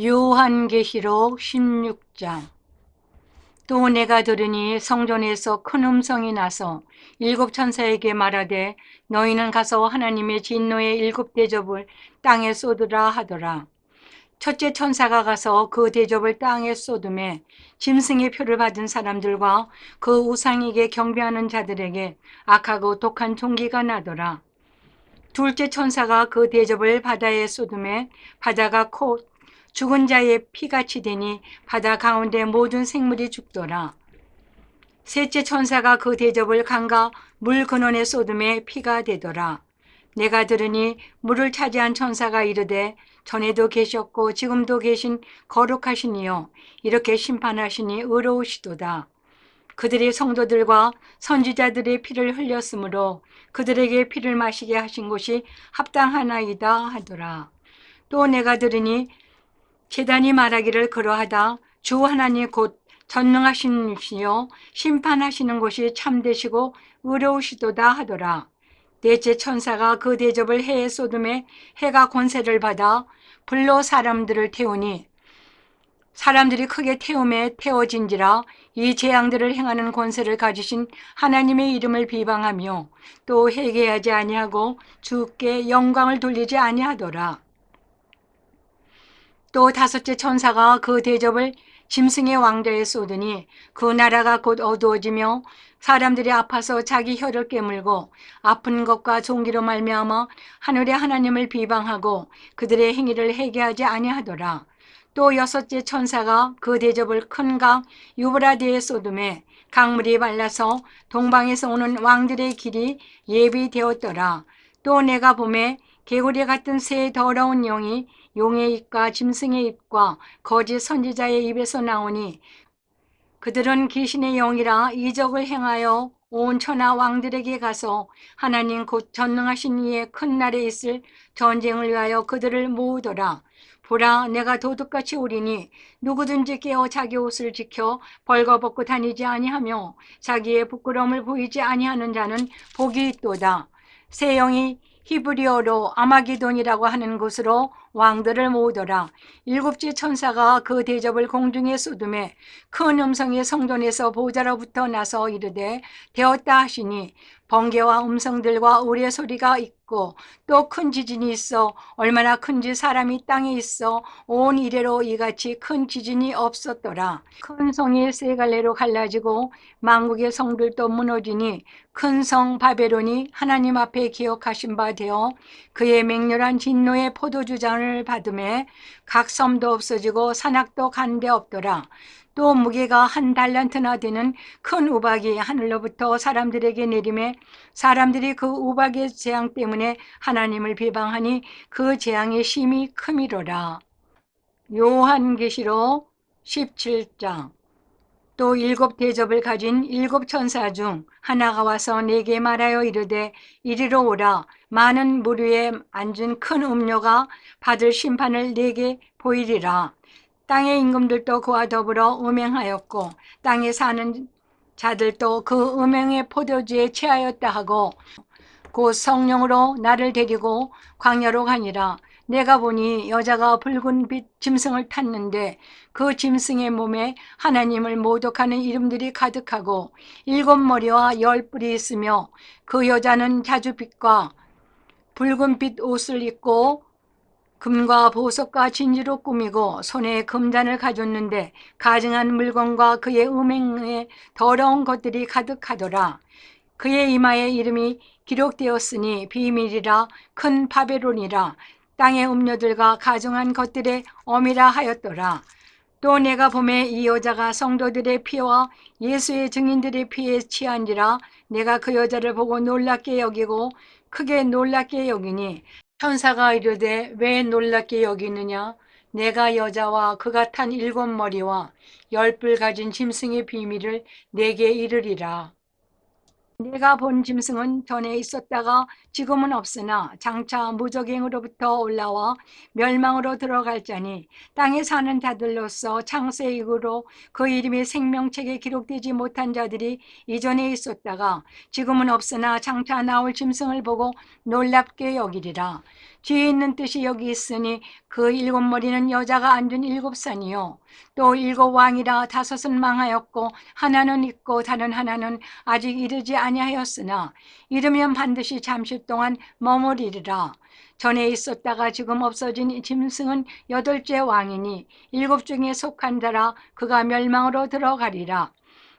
요한계시록 16장 또 내가 들으니 성전에서 큰 음성이 나서 일곱 천사에게 말하되 너희는 가서 하나님의 진노의 일곱 대접을 땅에 쏟으라 하더라. 첫째 천사가 가서 그 대접을 땅에 쏟음에 짐승의 표를 받은 사람들과 그 우상에게 경배하는 자들에게 악하고 독한 종기가 나더라. 둘째 천사가 그 대접을 바다에 쏟음에 바다가 코 죽은 자의 피같이 되니 바다 가운데 모든 생물이 죽더라. 셋째 천사가 그 대접을 강가 물 근원에 쏟음에 피가 되더라. 내가 들으니 물을 차지한 천사가 이르되 전에도 계셨고 지금도 계신 거룩하시니요 이렇게 심판하시니 의로우시도다. 그들이 성도들과 선지자들의 피를 흘렸으므로 그들에게 피를 마시게 하신 것이 합당하나이다 하더라. 또 내가 들으니 재단이 말하기를 그러하다 주 하나님 곧 전능하신 이시여 심판하시는 것이 참되시고 의로우시도다 하더라. 넷째 천사가 그 대접을 해에 쏟음에 해가 권세를 받아 불로 사람들을 태우니 사람들이 크게 태움에 태워진지라 이 재앙들을 행하는 권세를 가지신 하나님의 이름을 비방하며 또 회개하지 아니하고 주께 영광을 돌리지 아니하더라. 또 다섯째 천사가 그 대접을 짐승의 왕자에 쏟으니 그 나라가 곧 어두워지며 사람들이 아파서 자기 혀를 깨물고 아픈 것과 종기로 말미암아 하늘의 하나님을 비방하고 그들의 행위를 회개하지 아니하더라. 또 여섯째 천사가 그 대접을 큰 강 유브라디에 쏟음에 강물이 말라서 동방에서 오는 왕들의 길이 예비되었더라. 또 내가 봄에 개구리 같은 새 더러운 영이 용의 입과 짐승의 입과 거짓 선지자의 입에서 나오니 그들은 귀신의 영이라 이적을 행하여 온 천하 왕들에게 가서 하나님 곧 전능하신 이의 큰 날에 있을 전쟁을 위하여 그들을 모으더라. 보라 내가 도둑같이 오리니 누구든지 깨어 자기 옷을 지켜 벌거벗고 다니지 아니하며 자기의 부끄러움을 보이지 아니하는 자는 복이 있도다. 새 영이 히브리어로 아마기돈이라고 하는 곳으로 왕들을 모으더라. 일곱째 천사가 그 대접을 공중에 쏟음에 큰 음성이 성전에서 보좌로부터 나서 이르되 되었다 하시니 번개와 음성들과 우리의 소리가 있고 또 큰 지진이 있어 얼마나 큰지 사람이 땅에 있어 온 이래로 이같이 큰 지진이 없었더라. 큰 성이 세 갈래로 갈라지고 만국의 성들도 무너지니 큰 성 바벨론이 하나님 앞에 기억하신 바 되어 그의 맹렬한 진노의 포도주잔을 받음에 각 섬도 없어지고 산악도 간데 없더라. 또 무게가 한 달란트나 되는 큰 우박이 하늘로부터 사람들에게 내림에 사람들이 그 우박의 재앙 때문에 하나님을 비방하니 그 재앙의 심이 크미로라. 요한계시록 17장. 또 일곱 대접을 가진 일곱 천사 중 하나가 와서 내게 말하여 이르되 이리로 오라. 많은 물 위에 앉은 큰 음료가 받을 심판을 내게 보이리라 땅의 임금들도 그와 더불어 음행하였고 땅에 사는 자들도 그 음행의 포도주에 취하였다 하고 곧 성령으로 나를 데리고 광야로 가니라. 내가 보니 여자가 붉은 빛 짐승을 탔는데 그 짐승의 몸에 하나님을 모독하는 이름들이 가득하고 일곱 머리와 열 뿔이 있으며 그 여자는 자주빛과 붉은 빛 옷을 입고 금과 보석과 진주로 꾸미고 손에 금잔을 가졌는데 가증한 물건과 그의 음행에 더러운 것들이 가득하더라. 그의 이마에 이름이 기록되었으니 비밀이라 큰 바벨론이라 땅의 음료들과 가증한 것들의 어미라 하였더라. 또 내가 봄에 이 여자가 성도들의 피와 예수의 증인들의 피에 취한지라 내가 그 여자를 보고 놀랍게 여기고 크게 놀랍게 여기니 천사가 이르되 왜 놀랍게 여기느냐? 내가 여자와 그가 탄 일곱 머리와 열 뿔 가진 짐승의 비밀을 내게 이르리라 내가 본 짐승은 전에 있었다가 지금은 없으나 장차 무적행으로부터 올라와 멸망으로 들어갈 자니 땅에 사는 자들로서 창세 이후로 그 이름이 생명책에 기록되지 못한 자들이 이전에 있었다가 지금은 없으나 장차 나올 짐승을 보고 놀랍게 여기리라. 뒤에 있는 뜻이 여기 있으니 그 일곱 머리는 여자가 앉은 일곱 산이요. 또 일곱 왕이라 다섯은 망하였고 하나는 있고 다른 하나는 아직 이르지 아니하였으나 이르면 반드시 잠시 동안 머무리리라. 전에 있었다가 지금 없어진 이 짐승은 여덟째 왕이니 일곱 중에 속한 자라 그가 멸망으로 들어가리라.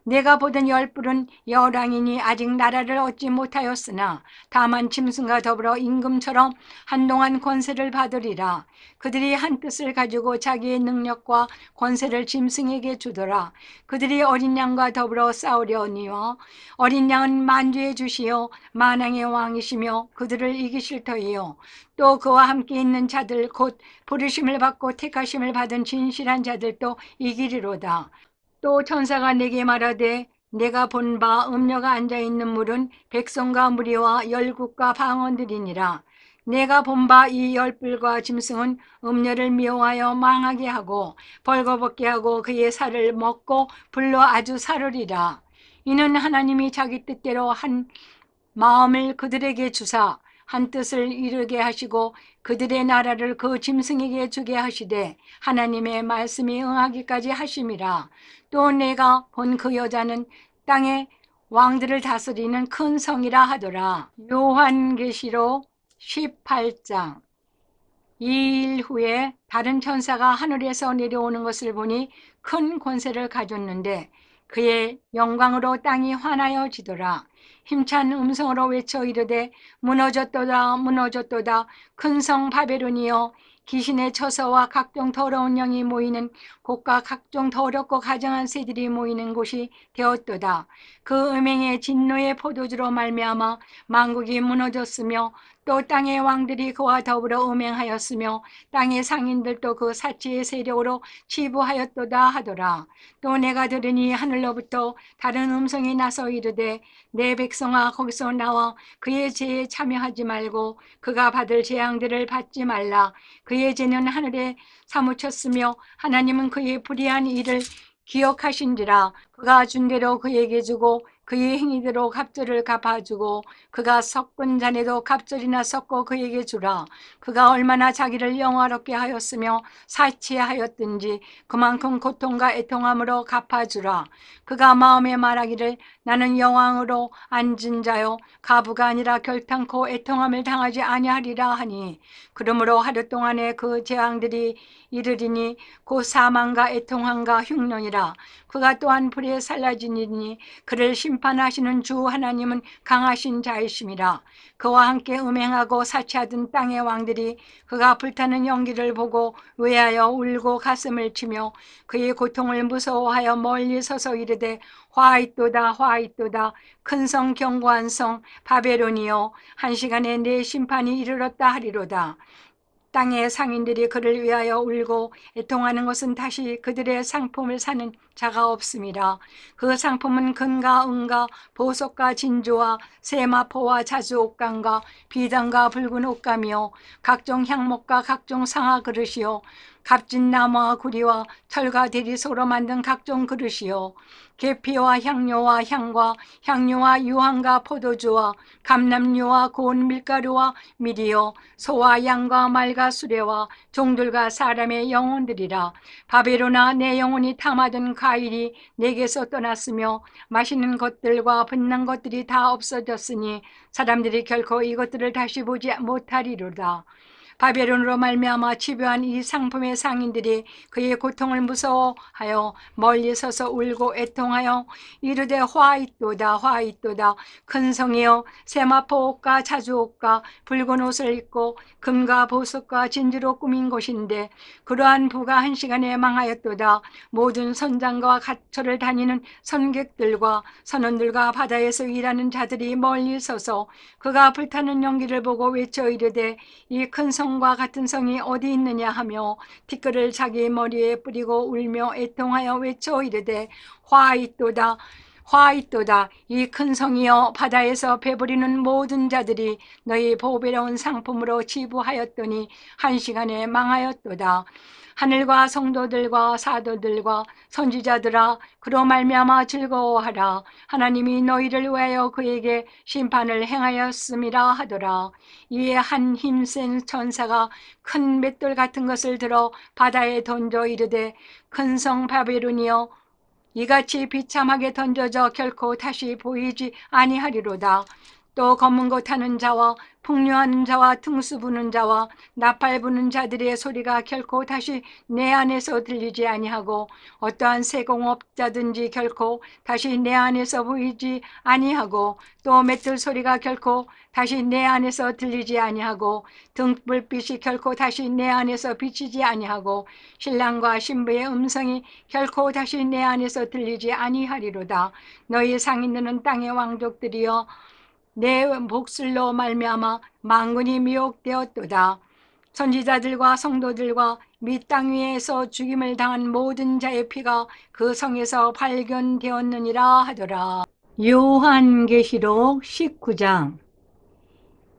내가 보던 열불은 여랑이니 아직 나라를 얻지 못하였으나 다만 짐승과 더불어 임금처럼 한동안 권세를 받으리라. 그들이 한 뜻을 가지고 자기의 능력과 권세를 짐승에게 주더라. 그들이 어린 양과 더불어 싸우려니와 어린 양은 만주에 주시어 만왕의 왕이시며 그들을 이기실 터이요. 또 그와 함께 있는 자들 곧 부르심을 받고 택하심을 받은 진실한 자들도 이기리로다. 또 천사가 내게 말하되 내가 본 바 음녀가 앉아 있는 물은 백성과 무리와 열국과 방언들이니라. 내가 본 바 이 열불과 짐승은 음녀를 미워하여 망하게 하고 벌거벗게 하고 그의 살을 먹고 불로 아주 사르리라. 이는 하나님이 자기 뜻대로 한 마음을 그들에게 주사 한 뜻을 이루게 하시고 그들의 나라를 그 짐승에게 주게 하시되 하나님의 말씀이 응하기까지 하심이라. 또 내가 본 그 여자는 땅의 왕들을 다스리는 큰 성이라 하더라. 요한계시록 18장 이 일 후에 다른 천사가 하늘에서 내려오는 것을 보니 큰 권세를 가졌는데 그의 영광으로 땅이 환하여지더라. 힘찬 음성으로 외쳐 이르되 무너졌도다 무너졌도다 큰 성 바벨론이여 귀신의 처서와 각종 더러운 영이 모이는 곳과 각종 더럽고 가정한 새들이 모이는 곳이 되었도다. 그 음행의 진노의 포도주로 말미암아 만국이 무너졌으며 또 땅의 왕들이 그와 더불어 음행하였으며 땅의 상인들도 그 사치의 세력으로 치부하였도다 하더라. 또 내가 들으니 하늘로부터 다른 음성이 나서 이르되 내 백성아 거기서 나와 그의 죄에 참여하지 말고 그가 받을 재앙들을 받지 말라. 그의 죄는 하늘에 사무쳤으며 하나님은 그의 불의한 일을 기억하신지라 그가 준 대로 그에게 주고 그의 행위대로 갑절을 갚아주고 그가 섞은 잔에도 갑절이나 섞어 그에게 주라. 그가 얼마나 자기를 영화롭게 하였으며 사치하였든지 그만큼 고통과 애통함으로 갚아주라. 그가 마음에 말하기를 나는 여왕으로 앉은 자요. 가부가 아니라 결탄코 애통함을 당하지 아니하리라 하니. 그러므로 하루 동안에 그 재앙들이 이르리니 곧 사망과 애통함과 흉년이라. 그가 또한 불에 살라지니 그를 심 판하시는 주 하나님은 강하신 자이심이라 그와 함께 음행하고 사치하던 땅의 왕들이 그가 불타는 연기를 보고 외하여 울고 가슴을 치며 그의 고통을 무서워하여 멀리 서서 이르되 화 있도다 화 있도다. 큰성 견고한 성 바벨론이여 한 시간에 내 심판이 이르렀다 하리로다 땅의 상인들이 그를 위하여 울고 애통하는 것은 다시 그들의 상품을 사는 자가 없음이라. 그 상품은 금과 은과 보석과 진주와 세마포와 자주옥감과 비단과 붉은 옷감이요 각종 향목과 각종 상아 그릇이요 값진 나무와 구리와 철과 대리소로 만든 각종 그릇이요. 계피와 향료와 향과 향료와 유황과 포도주와 감람류와 고운 밀가루와 밀이요. 소와 양과 말과 수레와 종들과 사람의 영혼들이라. 바벨로나 내 영혼이 탐하던 과일이 내게서 떠났으며 맛있는 것들과 붙는 것들이 다 없어졌으니 사람들이 결코 이것들을 다시 보지 못하리로다 바벨론으로 말미암아 집요한 이 상품의 상인들이 그의 고통을 무서워하여 멀리 서서 울고 애통하여 이르되 화 있도다 화 있도다. 큰 성이여 세마포 옷과 자주 옷과 붉은 옷을 입고 금과 보석과 진주로 꾸민 곳인데 그러한 부가 한 시간에 망하였도다. 모든 선장과 가초를 다니는 선객들과 선원들과 바다에서 일하는 자들이 멀리 서서 그가 불타는 연기를 보고 외쳐 이르되 이 큰 성과 같은 성이 어디 있느냐 하며 티끌을 자기 머리에 뿌리고 울며 애통하여 외쳐 이르되 화 있도다 화 있도다. 이 큰 성이여 바다에서 배부리는 모든 자들이 너희 보배로운 상품으로 지부하였더니 한 시간에 망하였도다. 하늘과 성도들과 사도들과 선지자들아 그로 말미암아 즐거워하라. 하나님이 너희를 위하여 그에게 심판을 행하였음이라 하더라. 이에 한 힘센 천사가 큰 맷돌 같은 것을 들어 바다에 던져 이르되 큰 성 바벨론이여 이같이 비참하게 던져져 결코 다시 보이지 아니하리로다. 또 검은 것 타는 자와 풍류하는 자와 등수 부는 자와 나팔 부는 자들의 소리가 결코 다시 내 안에서 들리지 아니하고 어떠한 세공업자든지 결코 다시 내 안에서 보이지 아니하고 또 맷돌 소리가 결코 다시 내 안에서 들리지 아니하고 등불빛이 결코 다시 내 안에서 비치지 아니하고 신랑과 신부의 음성이 결코 다시 내 안에서 들리지 아니하리로다. 너희 상인들은 땅의 왕족들이여 내 목술로 말미암아 망군이 미혹되었도다. 선지자들과 성도들과 및 땅 위에서 죽임을 당한 모든 자의 피가 그 성에서 발견되었느니라 하더라. 요한계시록 19장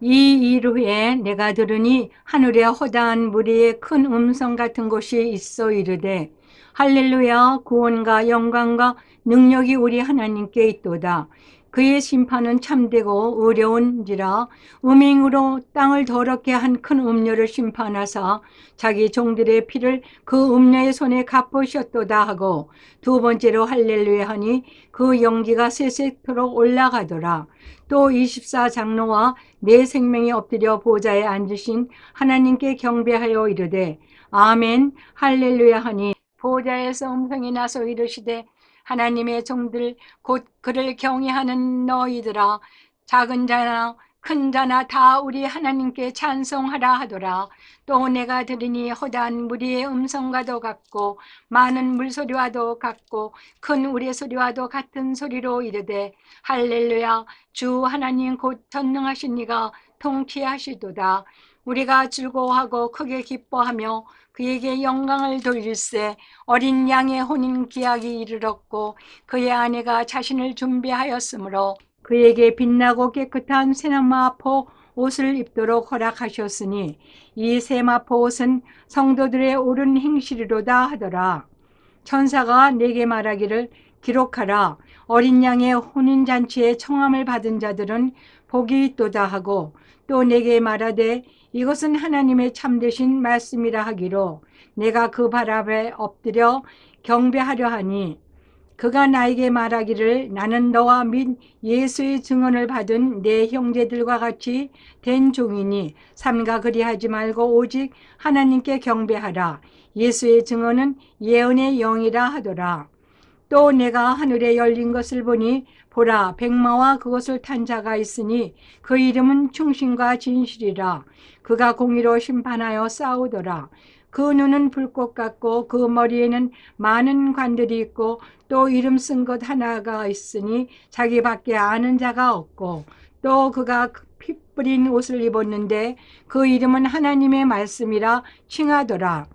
이 일 후에 내가 들으니 하늘에 허다한 무리의 큰 음성 같은 것이 있어 이르되 할렐루야 구원과 영광과 능력이 우리 하나님께 있도다. 그의 심판은 참되고 어려운지라 음행으로 땅을 더럽게 한 큰 음녀를 심판하사 자기 종들의 피를 그 음녀의 손에 갚으셨도다 하고 두 번째로 할렐루야 하니 그 연기가 세세토록 올라가더라. 또 24장로와 내 생명이 엎드려 보좌에 앉으신 하나님께 경배하여 이르되 아멘 할렐루야 하니 보좌에서 음성이 나서 이르시되 하나님의 종들 곧 그를 경외하는 너희들아 작은 자나 큰 자나 다 우리 하나님께 찬송하라 하더라. 또 내가 들으니 허다한 무리의 음성과도 같고 많은 물소리와도 같고 큰 우레소리와도 같은 소리로 이르되 할렐루야 주 하나님 곧 전능하신 이가 통치하시도다. 우리가 즐거워하고 크게 기뻐하며 그에게 영광을 돌릴세 어린 양의 혼인 기약이 이르렀고 그의 아내가 자신을 준비하였으므로 그에게 빛나고 깨끗한 세마포 옷을 입도록 허락하셨으니 이 세마포 옷은 성도들의 옳은 행실이로다 하더라. 천사가 내게 말하기를 기록하라. 어린 양의 혼인잔치에 청함을 받은 자들은 복이 있도다 하고 또 내게 말하되 이것은 하나님의 참되신 말씀이라 하기로 내가 그 발 앞에 엎드려 경배하려 하니 그가 나에게 말하기를 나는 너와 및 예수의 증언을 받은 내 형제들과 같이 된 종이니 삼가 그리하지 말고 오직 하나님께 경배하라. 예수의 증언은 예언의 영이라 하더라. 또 내가 하늘에 열린 것을 보니 보라 백마와 그것을 탄 자가 있으니 그 이름은 충신과 진실이라. 그가 공의로 심판하여 싸우더라. 그 눈은 불꽃 같고 그 머리에는 많은 관들이 있고 또 이름 쓴 것 하나가 있으니 자기밖에 아는 자가 없고 또 그가 피 뿌린 옷을 입었는데 그 이름은 하나님의 말씀이라 칭하더라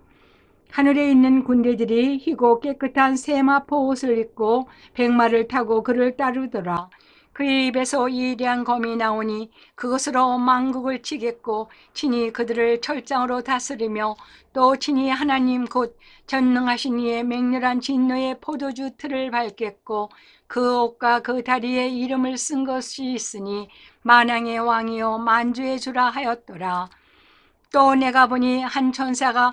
하늘에 있는 군대들이 희고 깨끗한 세마포 옷을 입고 백마를 타고 그를 따르더라. 그의 입에서 이리한 검이 나오니 그것으로 망국을 치겠고 친히 그들을 철장으로 다스리며 또 친히 하나님 곧 전능하신 이의 맹렬한 진노의 포도주 틀을 밟겠고 그 옷과 그 다리에 이름을 쓴 것이 있으니 만왕의 왕이요 만주의 주라 하였더라. 또 내가 보니 한 천사가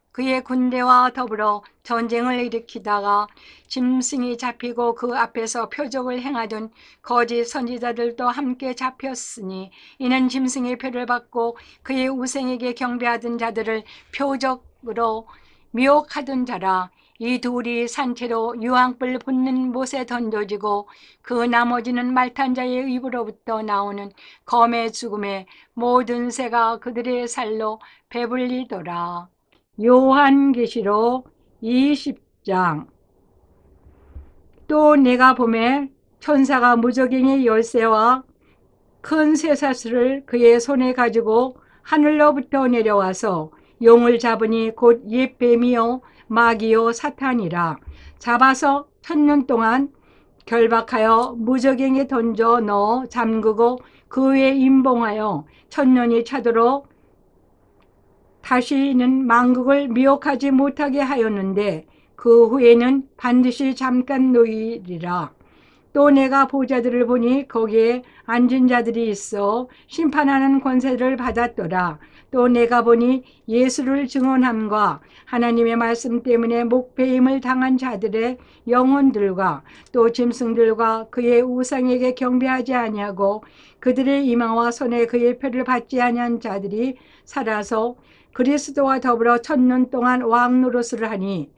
그의 군대와 더불어 전쟁을 일으키다가 짐승이 잡히고 그 앞에서 표적을 행하던 거짓 선지자들도 함께 잡혔으니 이는 짐승의 표를 받고 그의 우생에게 경배하던 자들을 표적으로 미혹하던 자라 이 둘이 산채로 유황불 붙는 못에 던져지고 그 나머지는 말탄 자의 입으로부터 나오는 검의 죽음에 모든 새가 그들의 살로 배불리더라. 요한계시록 20장. 또 내가 봄에 천사가 무적행의 열쇠와 큰 쇠사슬을 그의 손에 가지고 하늘로부터 내려와서 용을 잡으니 곧 옛뱀이요 마귀요 사탄이라. 잡아서 천년 동안 결박하여 무적행에 던져 넣어 잠그고 그 위에 임봉하여 천년이 차도록 다시는 만국을 미혹하지 못하게 하였는데 그 후에는 반드시 잠깐 놓이리라. 또 내가 보자들을 보니 거기에 앉은 자들이 있어 심판하는 권세를 받았더라. 또 내가 보니 예수를 증언함과 하나님의 말씀 때문에 목배임을 당한 자들의 영혼들과 또 짐승들과 그의 우상에게 경배하지 아니하고 그들의 이마와 손에 그의 표를 받지 아니한 자들이 살아서 그리스도와 더불어 천년 동안 왕 노릇을 하니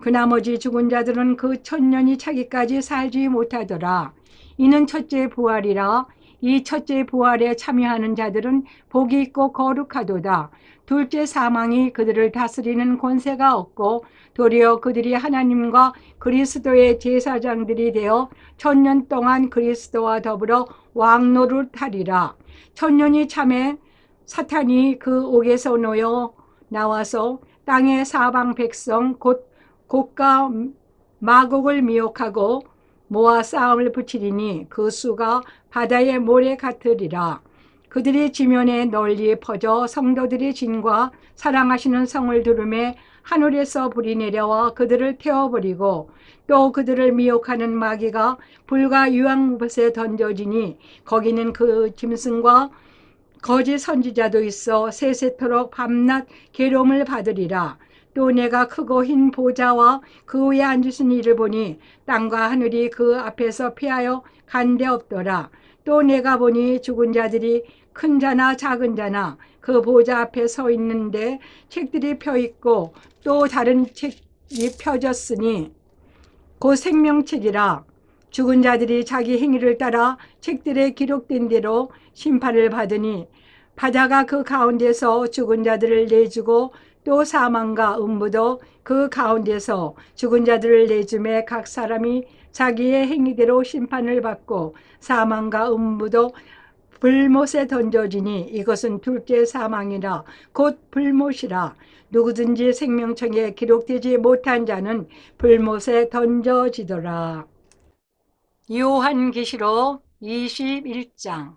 그 나머지 죽은 자들은 그 천년이 차기까지 살지 못하더라. 이는 첫째 부활이라 이 첫째 부활에 참여하는 자들은 복이 있고 거룩하도다. 둘째 사망이 그들을 다스리는 권세가 없고 도리어 그들이 하나님과 그리스도의 제사장들이 되어 천년 동안 그리스도와 더불어 왕노릇하리라. 천년이 참에 사탄이 그 옥에서 놓여 나와서 땅의 사방 백성 곧 곡과 마곡을 미혹하고 모아 싸움을 붙이리니 그 수가 바다의 모래 같으리라. 그들이 지면에 널리 퍼져 성도들이 진과 사랑하시는 성을 두름에 하늘에서 불이 내려와 그들을 태워버리고 또 그들을 미혹하는 마귀가 불과 유황못에 던져지니 거기는 그 짐승과 거짓 선지자도 있어 세세토록 밤낮 괴로움을 받으리라. 또 내가 크고 흰 보좌와 그 위에 앉으신 이를 보니 땅과 하늘이 그 앞에서 피하여 간데 없더라. 또 내가 보니 죽은 자들이 큰 자나 작은 자나 그 보좌 앞에 서 있는데 책들이 펴 있고 또 다른 책이 펴졌으니 곧 생명책이라 죽은 자들이 자기 행위를 따라 책들에 기록된 대로 심판을 받으니 바다가 그 가운데서 죽은 자들을 내주고 또 사망과 음부도 그 가운데서 죽은 자들을 내줌에 각 사람이 자기의 행위대로 심판을 받고 사망과 음부도 불못에 던져지니 이것은 둘째 사망이라 곧 불못이라 누구든지 생명청에 기록되지 못한 자는 불못에 던져지더라. 요한계시록 21장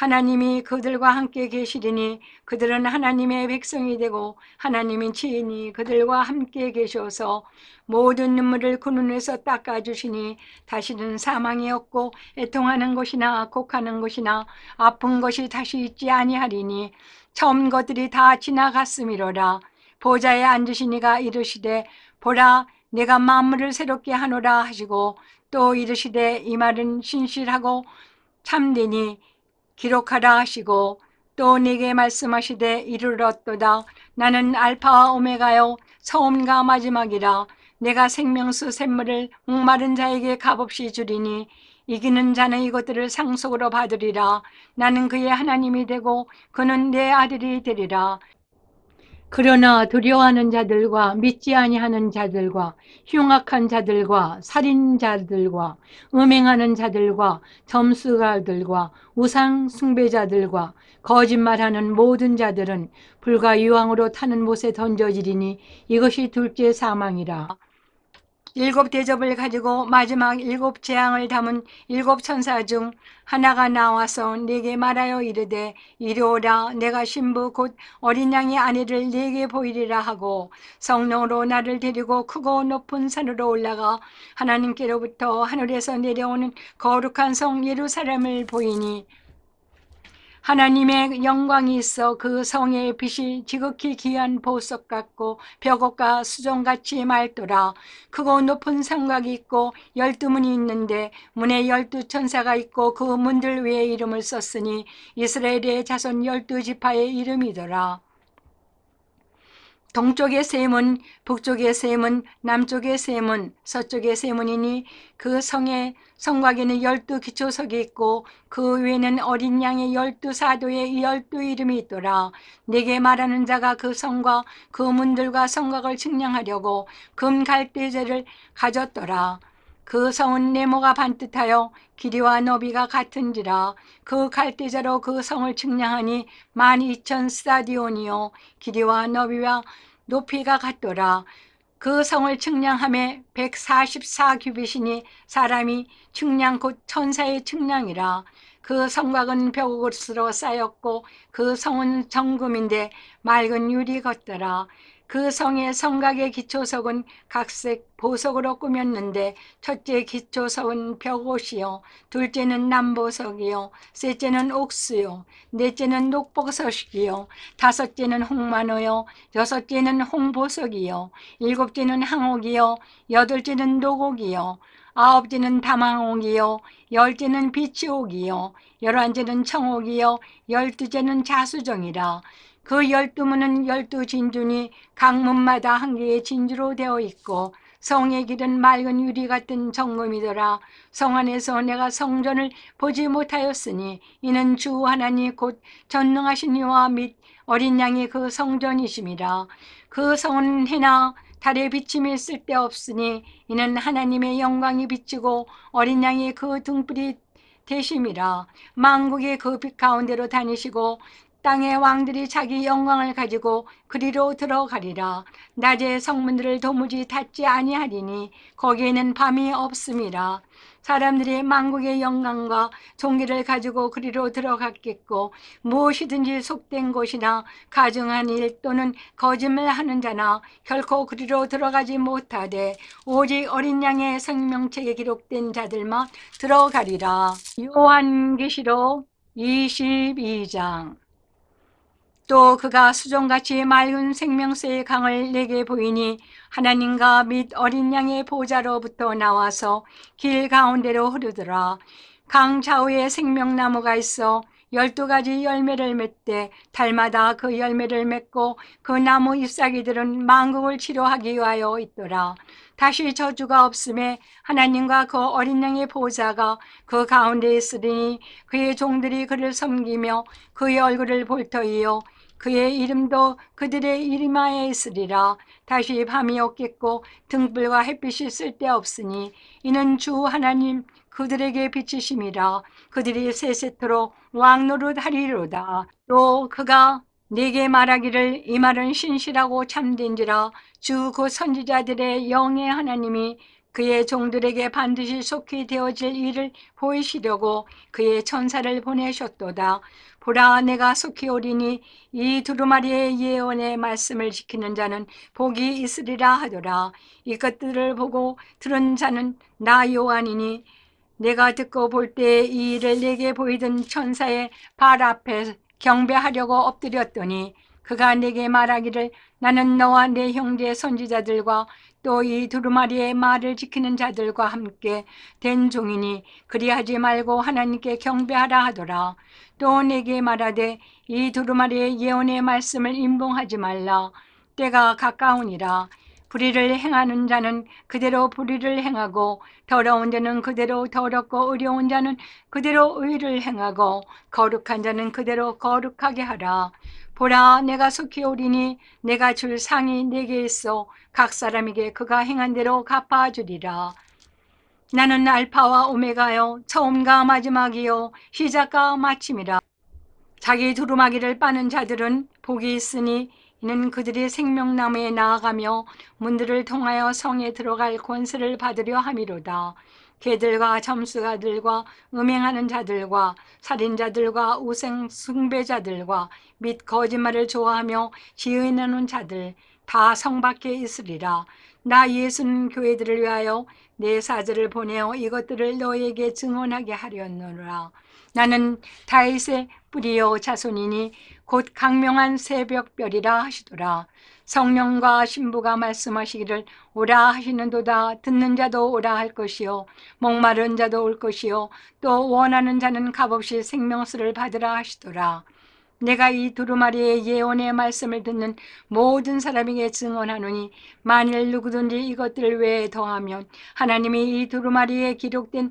하나님이 그들과 함께 계시리니 그들은 하나님의 백성이 되고 하나님인 지인이 그들과 함께 계셔서 모든 눈물을 그 눈에서 닦아주시니 다시는 사망이 없고 애통하는 것이나 곡하는 것이나 아픈 것이 다시 있지 아니하리니 처음 것들이 다 지나갔음이로라. 보좌에 앉으시니가 이르시되 보라 내가 만물을 새롭게 하노라 하시고 또 이르시되 이 말은 신실하고 참되니 기록하라 하시고 또 내게 말씀하시되 이르렀도다. 나는 알파와 오메가요 처음과 마지막이라. 내가 생명수 샘물을 목마른 자에게 값없이 주리니 이기는 자는 이것들을 상속으로 받으리라. 나는 그의 하나님이 되고 그는 내 아들이 되리라 그러나 두려워하는 자들과 믿지 아니하는 자들과 흉악한 자들과 살인자들과 음행하는 자들과 점수가들과 우상 숭배자들과 거짓말하는 모든 자들은 불과 유황으로 타는 못에 던져지리니 이것이 둘째 사망이라. 일곱 대접을 가지고 마지막 일곱 재앙을 담은 일곱 천사 중 하나가 나와서 내게 말하여 이르되 이리 오라 내가 신부 곧 어린 양의 아내를 내게 보이리라 하고 성령으로 나를 데리고 크고 높은 산으로 올라가 하나님께로부터 하늘에서 내려오는 거룩한 성 예루살렘을 보이니 하나님의 영광이 있어 그 성의 빛이 지극히 귀한 보석 같고 벽옥과 수정같이 맑더라. 크고 높은 성곽이 있고 열두 문이 있는데 문에 열두 천사가 있고 그 문들 위에 이름을 썼으니 이스라엘의 자손 열두 지파의 이름이더라. 동쪽의 세문, 북쪽의 세문, 남쪽의 세문, 서쪽의 세문이니 그 성의 성곽에는 열두 기초석이 있고 그 위에는 어린 양의 열두 사도의 열두 이름이 있더라. 내게 말하는 자가 그 성과 그 문들과 성곽을 측량하려고 금 갈대제를 가졌더라. 그 성은 네모가 반듯하여 길이와 너비가 같은지라 그 갈대자로 그 성을 측량하니 만 이천 스타디온이요. 길이와 너비와 높이가 같더라. 그 성을 측량함에 144 규빗이니 사람이 측량 곧 천사의 측량이라. 그 성곽은 벽으로 쌓였고 그 성은 정금인데 맑은 유리 같더라 그 성의 성곽의 기초석은 각색 보석으로 꾸몄는데 첫째 기초석은 벽옷이요. 둘째는 남보석이요. 셋째는 옥수요. 넷째는 녹보석이요. 다섯째는 홍만호요. 여섯째는 홍보석이요. 일곱째는 항옥이요. 여덟째는 노곡이요. 아홉째는 담항옥이요. 열째는 비치옥이요. 열한째는 청옥이요. 열두째는 자수정이라 그 열두 문은 열두 진준이 각 문마다 한 개의 진주로 되어 있고 성의 길은 맑은 유리 같은 정금이더라. 성 안에서 내가 성전을 보지 못하였으니 이는 주 하나님 곧 전능하신 이와 및 어린 양이 그 성전이심이라. 그 성은 해나 달의 비침이 쓸데없으니 이는 하나님의 영광이 비치고 어린 양이 그 등불이 되심이라. 만국의 그 빛 가운데로 다니시고 땅의 왕들이 자기 영광을 가지고 그리로 들어가리라. 낮에 성문들을 도무지 닫지 아니하리니 거기에는 밤이 없음이라. 사람들이 만국의 영광과 종기를 가지고 그리로 들어갔겠고 무엇이든지 속된 곳이나 가증한 일 또는 거짓말하는 자나 결코 그리로 들어가지 못하되 오직 어린 양의 생명책에 기록된 자들만 들어가리라. 요한계시록 22장 또 그가 수정같이 맑은 생명수의 강을 내게 보이니 하나님과 및 어린 양의 보좌로부터 나와서 길 가운데로 흐르더라. 강 좌우에 생명나무가 있어 열두 가지 열매를 맺되 달마다 그 열매를 맺고 그 나무 잎사귀들은 만국을 치료하기 위하여 있더라. 다시 저주가 없음에 하나님과 그 어린 양의 보좌가 그 가운데 있으리니 그의 종들이 그를 섬기며 그의 얼굴을 볼 터이요 그의 이름도 그들의 이름하에 있으리라. 다시 밤이 없겠고 등불과 햇빛이 쓸데없으니 이는 주 하나님 그들에게 비치심이라. 그들이 세세토록 왕노릇 하리로다. 또 그가 내게 말하기를 이 말은 신실하고 참된지라 주 그 선지자들의 영의 하나님이 그의 종들에게 반드시 속히 되어질 일을 보이시려고 그의 천사를 보내셨도다. 보라 내가 속히 오리니 이 두루마리의 예언의 말씀을 지키는 자는 복이 있으리라 하더라. 이것들을 보고 들은 자는 나 요한이니 내가 듣고 볼 때 이 일을 내게 보이던 천사의 발 앞에 경배하려고 엎드렸더니 그가 내게 말하기를 나는 너와 내 형제 선지자들과 또 이 두루마리의 말을 지키는 자들과 함께 된 종이니 그리하지 말고 하나님께 경배하라 하더라. 또 내게 말하되 이 두루마리의 예언의 말씀을 임봉하지 말라. 때가 가까우니라. 불의를 행하는 자는 그대로 불의를 행하고 더러운 자는 그대로 더럽고 의로운 자는 그대로 의를 행하고 거룩한 자는 그대로 거룩하게 하라. 보라 내가 속히 오리니 내가 줄 상이 내게 있어 각 사람에게 그가 행한 대로 갚아주리라. 나는 알파와 오메가요 처음과 마지막이요 시작과 마침이라. 자기 두루마기를 빠는 자들은 복이 있으니 이는 그들이 생명나무에 나아가며 문들을 통하여 성에 들어갈 권세를 받으려 함이로다. 개들과 점수가들과 음행하는 자들과 살인자들과 우생 숭배자들과 및 거짓말을 좋아하며 지어내는 자들 다 성 밖에 있으리라. 나 예수는 교회들을 위하여 내 사절을 보내어 이것들을 너에게 증언하게 하려노라. 나는 다윗의 뿌리요 자손이니 곧 강명한 새벽별이라 하시더라. 성령과 신부가 말씀하시기를 오라 하시는도다 듣는 자도 오라 할 것이요 목마른 자도 올 것이요 또 원하는 자는 값없이 생명수를 받으라 하시더라. 내가 이 두루마리의 예언의 말씀을 듣는 모든 사람에게 증언하노니 만일 누구든지 이것들을 외에 더하면 하나님이 이 두루마리에 기록된